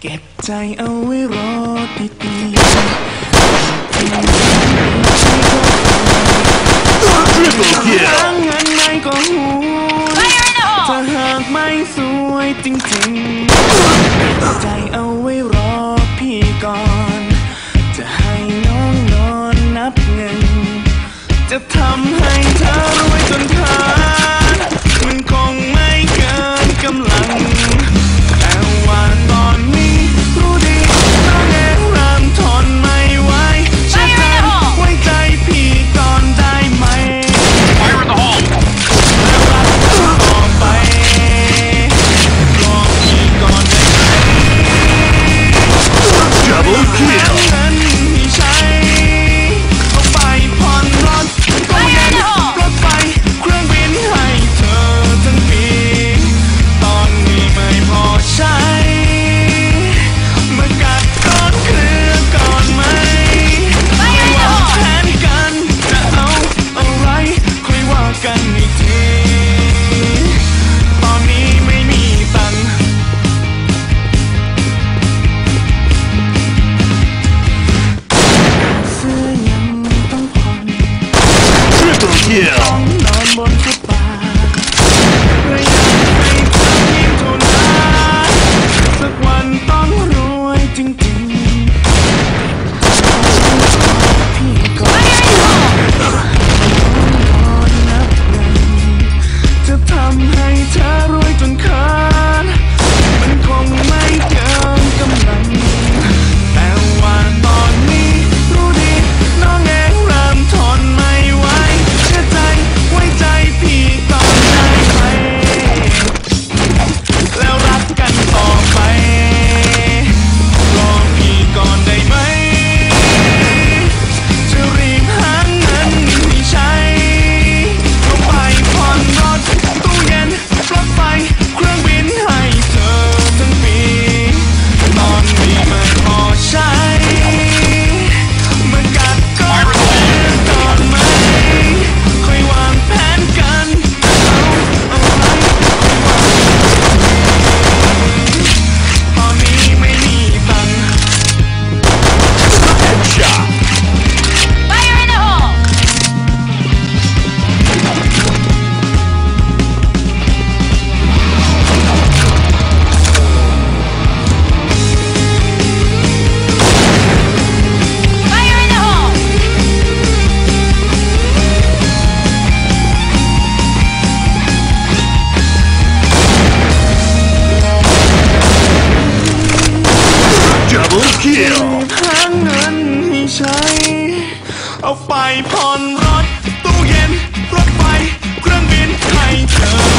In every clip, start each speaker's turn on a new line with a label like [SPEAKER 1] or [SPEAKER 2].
[SPEAKER 1] เก็บใจเอาไว้รอที่มันจะไม่ใช่ก็ได้เงินในก็หูถ้าหากไม่สวยจริงๆเก็บใจเอาไว้รอพี่ก่อน จะให้น้องนอนนับเงิน จะทำให้เธอรวยจนเาอ ที่มีแผงเงินให้ใช้ เอาไปผ่อนรถตู้เย็น รถไฟ เครื่องบินให้เธอ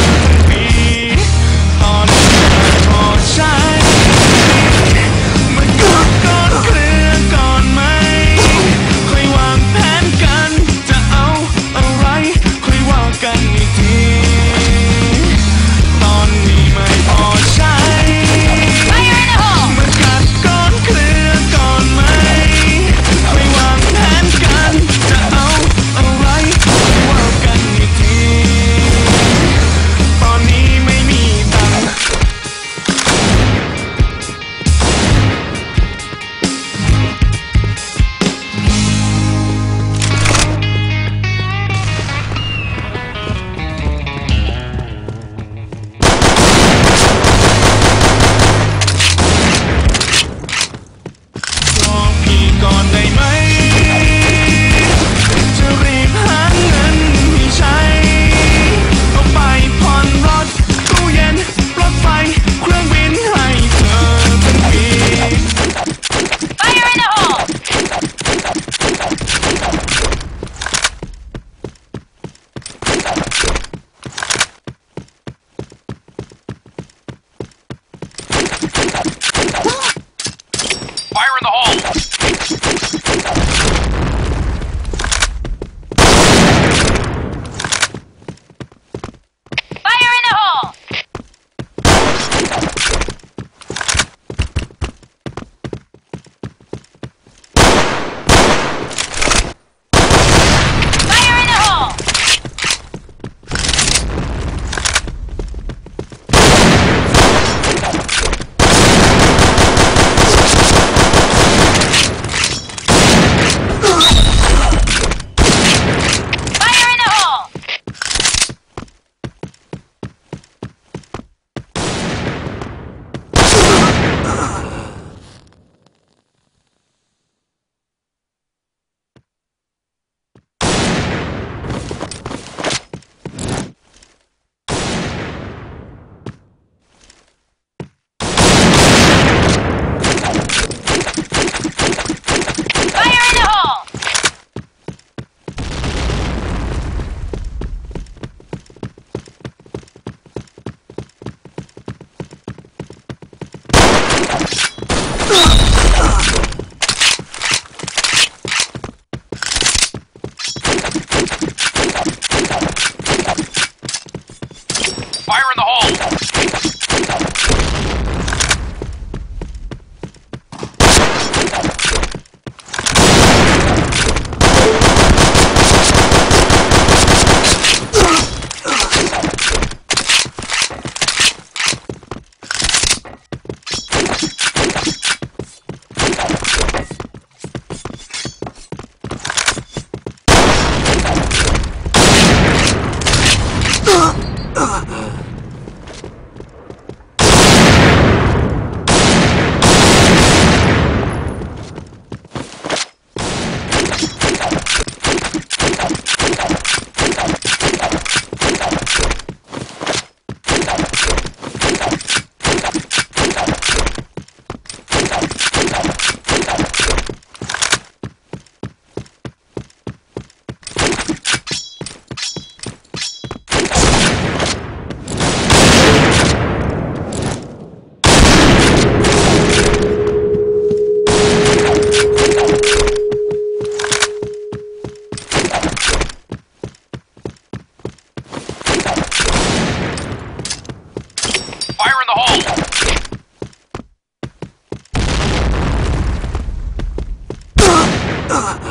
[SPEAKER 2] 啊。